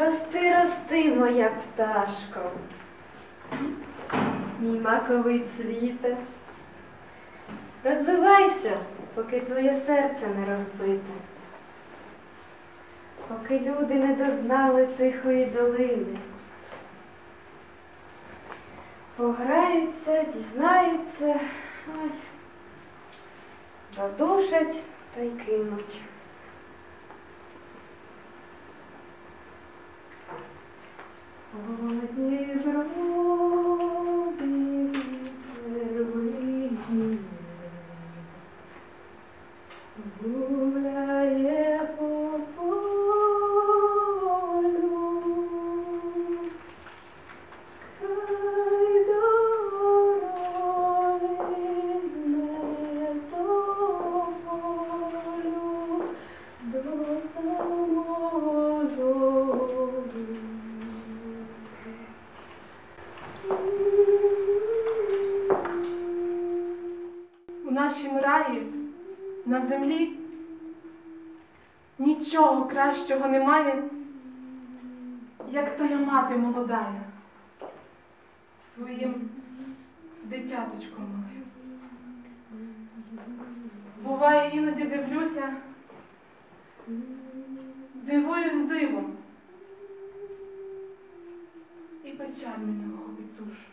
Рости, рости, моя пташко, мій маковий цвіте. Розвивайся, поки твоє серце не розбите, поки люди не дознали тихої долини. Пограються, дізнаються, ой, задушать та й кинуть. Годі зроби на землі нічого кращого немає, як тая мати молодая своїм дитяточком малим. Буває, іноді дивлюся, дивуюсь дивом, і печаль мені охопить душу.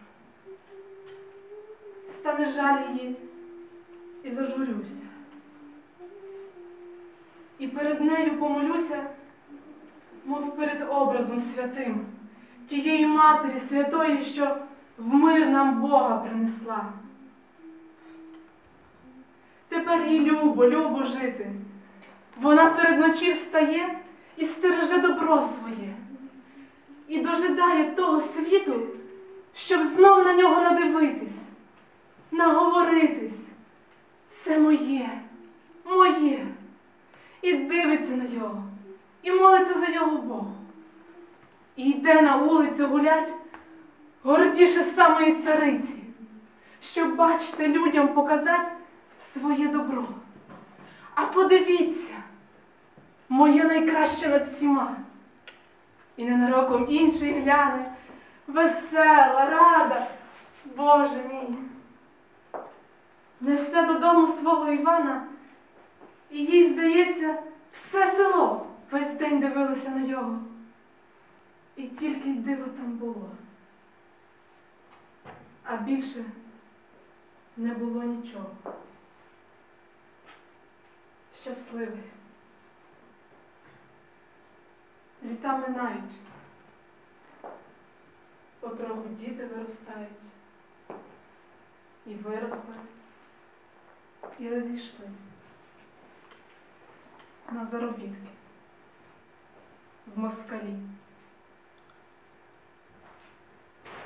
Стане жаль її і зажурюся. І перед нею помолюся, мов перед образом святим, тієї Матері святої, що в мир нам Бога принесла. Тепер їй любо, любо жити. Вона серед ночі встає і стереже добро своє, і дожидає того світу, щоб знов на нього надивитись, наговоритись. Це моє, моє. І дивиться на його, і молиться за його Бога. І йде на вулицю гулять гордіше самої цариці, щоб бачити людям показати своє добро. А подивіться, моє найкраще над всіма. І ненароком інший гляне, весела, рада, Боже мій несе додому свого Івана, і їй, здається, все село весь день дивилося на його. І тільки й диво там було. А більше не було нічого. Щасливий. Літа минають, потроху діти виростають і виросли і розійшлись на заробітки в москалі.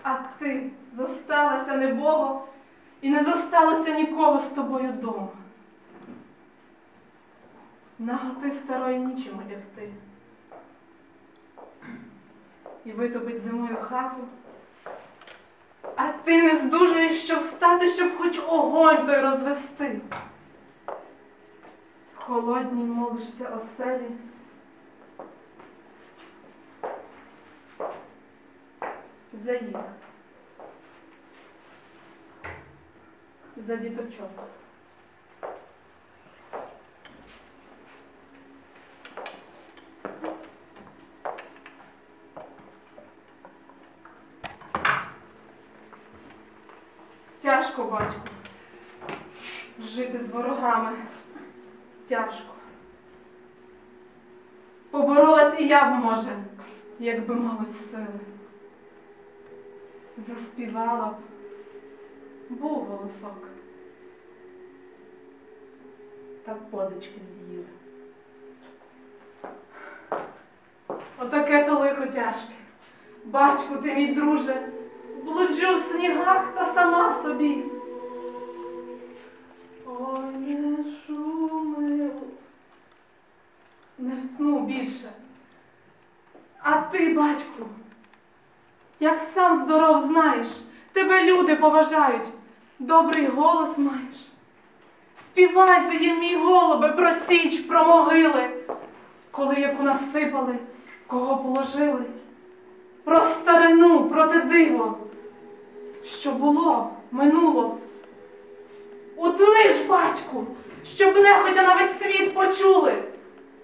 А ти зосталася небого і не зосталося нікого з тобою вдома. Наготи старої нічим одягти. І витопить зимою хату. А ти не здужаєш, щоб встати, щоб хоч огонь той розвести. В холодній молишся оселі. За їх. За діточок. Тяжко, батьку, жити з ворогами. Тяжко. Поборолась і я б, може, якби малось сили. Заспівала б, був голосок. Та позички з'їли. Отаке то лихо тяжке. Батьку ти, мій друже, блуджу в снігах та сама собі. Ой, не шуми. батьку, як сам здоров знаєш, тебе люди поважають, добрий голос маєш. Співай же їм, мій голубе, про січ, про могили, коли яку насипали, кого положили, про старину, про те диво, що було, минуло. Утни батьку, щоб нехотя на весь світ почули,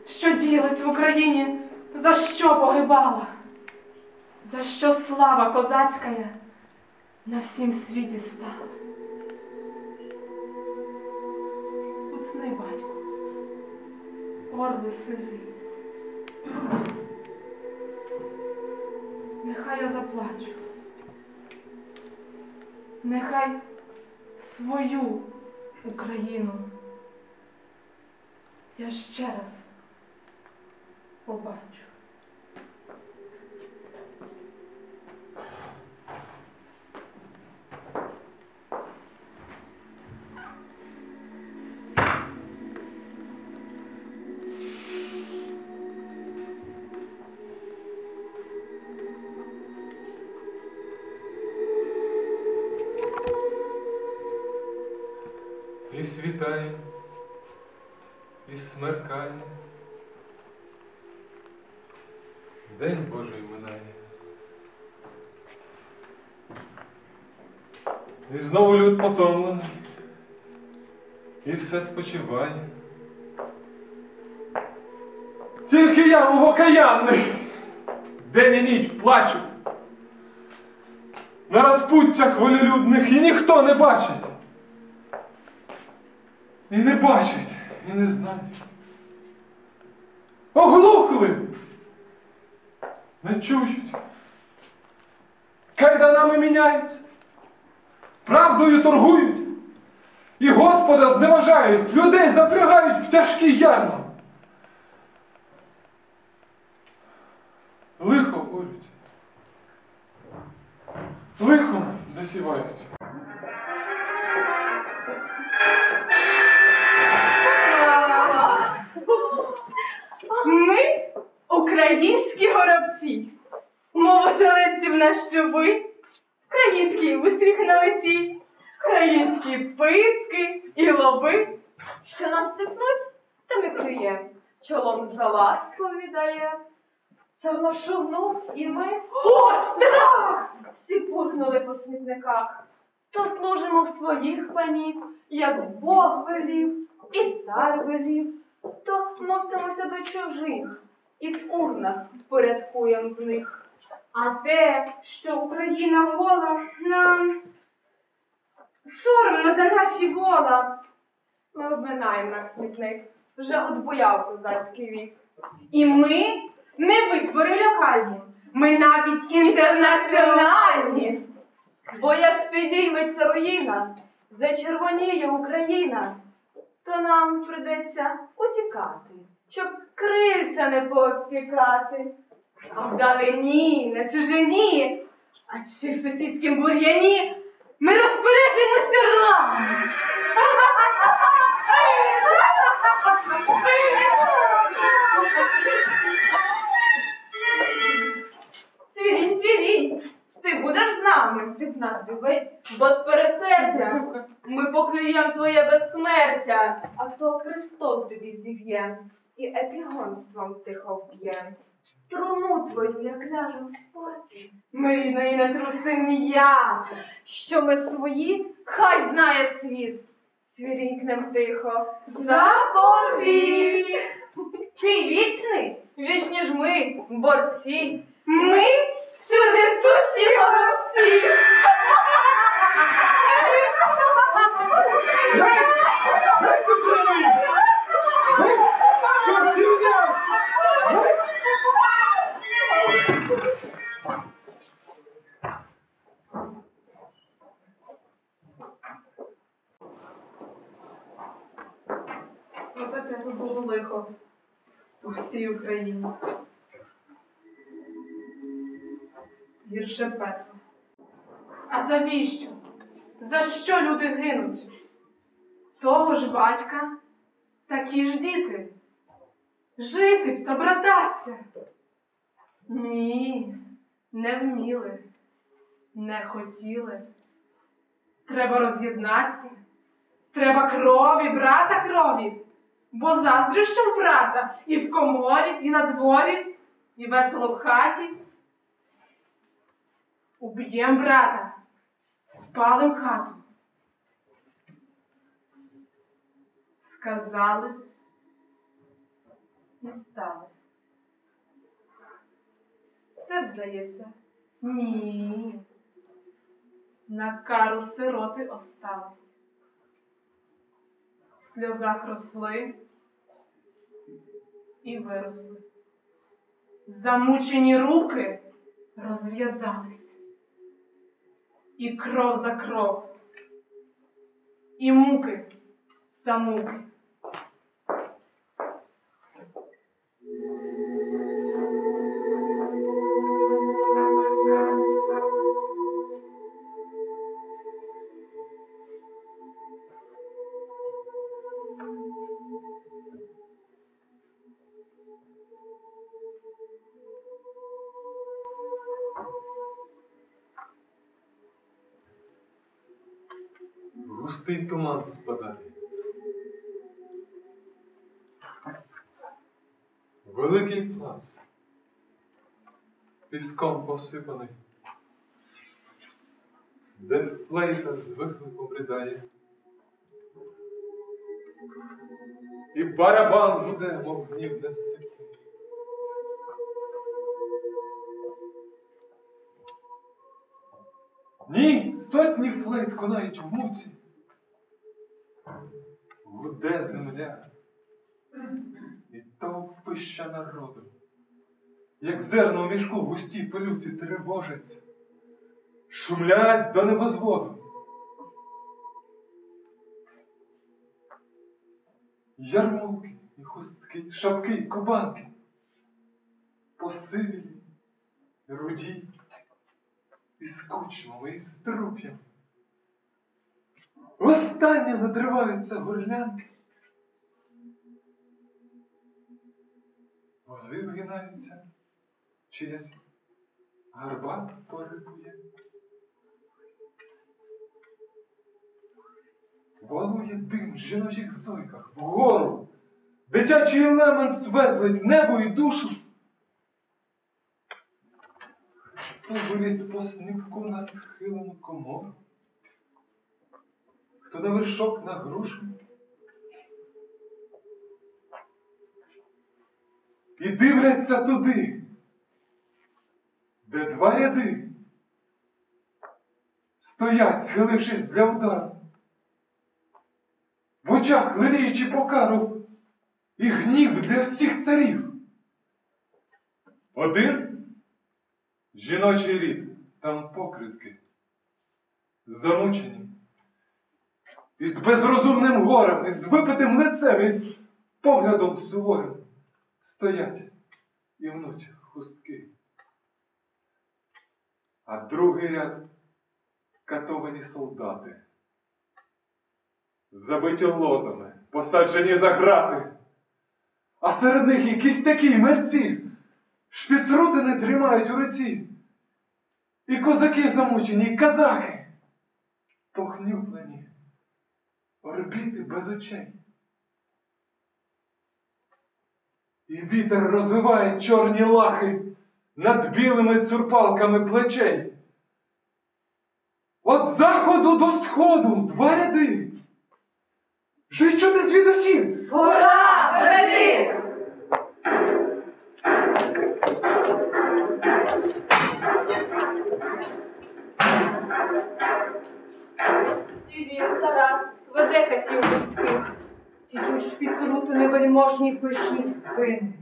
що діялось в Україні, за що погибала, за що слава козацька на всім світі стала. Утни, батьку, орли сльози. Нехай я заплачу. Нехай свою Україну я ще раз побачу. Світає, і смеркає. День Божий минає. І знову люд потомлений, і все спочиває. Тільки я мовокаянний, день і ніч плачу. На розпуттях волелюдних і ніхто не бачить. І не бачать, і не знають. Оглухли, не чують. Кайданами міняються, правдою торгують, і Господа зневажають, людей запрягають в тяжкі ярма. Лихо орють, лихом засівають. Ми українські горобці. Мова селедців на щоби, український усміх на лиці, українські писки і лоби. Що нам сипнуть, та ми криєм. Чолом за ласку віддає. Це воно шугнув, і ми О, страх! всі пурхнули по смітниках. То служимо в своїх панів, як Бог велів, і цар велів, то мостимося до чужих, і в урнах порядкуєм в них. А те, що Україна гола, нам соромно за наші вола. Ми обминаємо наш смітник, вже отбояв козацький вік. І ми не витвори локальні, ми навіть інтернаціональні. Бо як підійметься руїна, зачервоніє Україна, то нам придеться утікати, щоб крильця не поопікати. А вдалині, на чужині, а чи в сусідськім бур'яні ми розпоряджемося орлами. Цвірінь, цвірінь, ти будеш з нами, ти в нас дивись, бо з ми поклюєм твоє безсмертя, а то Христос тобі зів'є і епігонством тихо вб'є. Труну твою, як ляжем спати. Рідної не трусим ніяк. Що ми свої, хай знає світ. Цвірінькнем тихо. Заповіт! Ти вічний? Вічні ж ми, борці. Ми всюди суші горобці. Отаке тут було лихо у всій Україні. Гірше Петро. А завіщо? За що люди гинуть? Того ж батька, такі ж діти. Жити б та брататься. Ні, не вміли, не хотіли. Треба роз'єднатися. Треба крові, брата крові. Бо заздріщу в брата і в коморі, і на дворі, і весело в хаті. Уб'єм брата, спалим хату. Сказали і сталося. Все здається. Ні. На кару сироти осталось. В сльозах росли і виросли. Замучені руки розв'язались. І кров за кров, і муки за Густий туман спадає. Великий плац. Піском посипаний. Де флейта з вихликом ридає. І барабан гуде, мов гнівне сипне. Ні, сотні флейт конають в муці. Гуде земля. І товпища народу. Як зерно у мішку в густій пилюці тривожаться. Шумлять до небозводу. Ярмолки і хустки, шапки, і кубанки. Посивілі, руді, і кучмами, і з труп'ями. Востаннє надриваються горлянки. Вози вгинаються, чиясь гарба порибує. Валує дим в жіночих зойках вгору. Дитячий лемент свердлить небо і душу. Хто виліз по снігку на схилену комору? Хто на вершок на грушу? І дивляться туди, де два ряди стоять, схилившись для удару. В очах леліючи покару і гнів для всіх царів. Один жіночий рід, там покритки, замучені, із безрозумним горем, із випитим лицем, із поглядом суворим стоять і мнуть хустки. А другий ряд катовані солдати, забиті лозами, посаджені за грати, а серед них і кістяки, і мерці, шпіцрутини тримають у руці, і козаки замучені, і казахи, орбіти без очей. І вітер розвиває чорні лахи над білими цурпалками плечей. От заходу до сходу два ряди. Що чути звідусіль? Пора, веди! І він, Тарас, веде катів людських. Січуть підсунути невельможні пишні спини.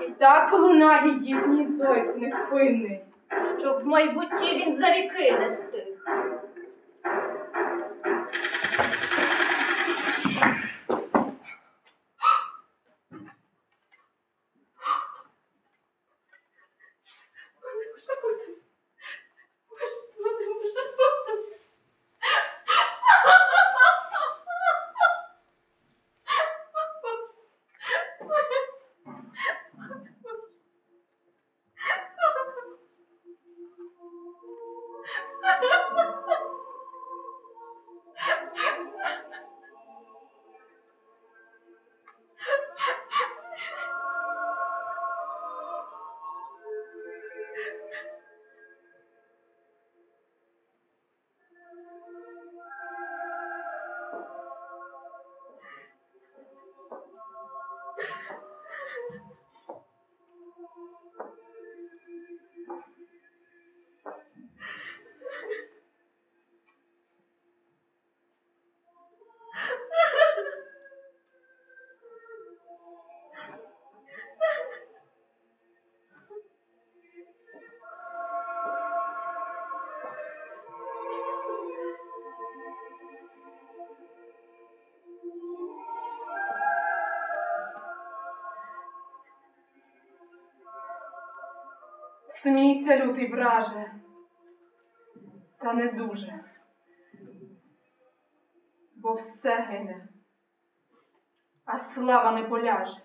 І так лунає їхній зойк невпинний. Щоб в майбутті він за віки не Смійся, лютий враже, та не дуже, бо все гине, а слава не поляже.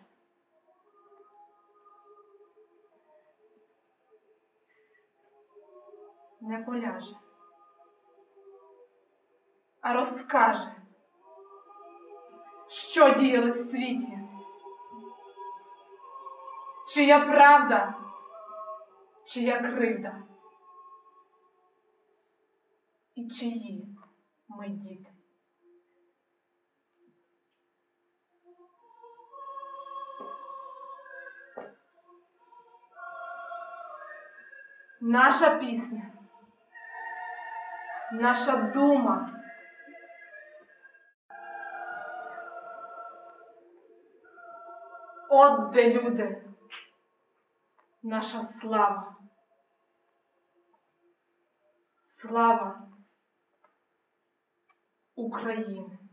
Не поляже, а розкаже, що діялось в світі, чия правда, чия кривда, і чиї ми діти. Наша пісня, наша дума. От де люди, наша слава. Слава України.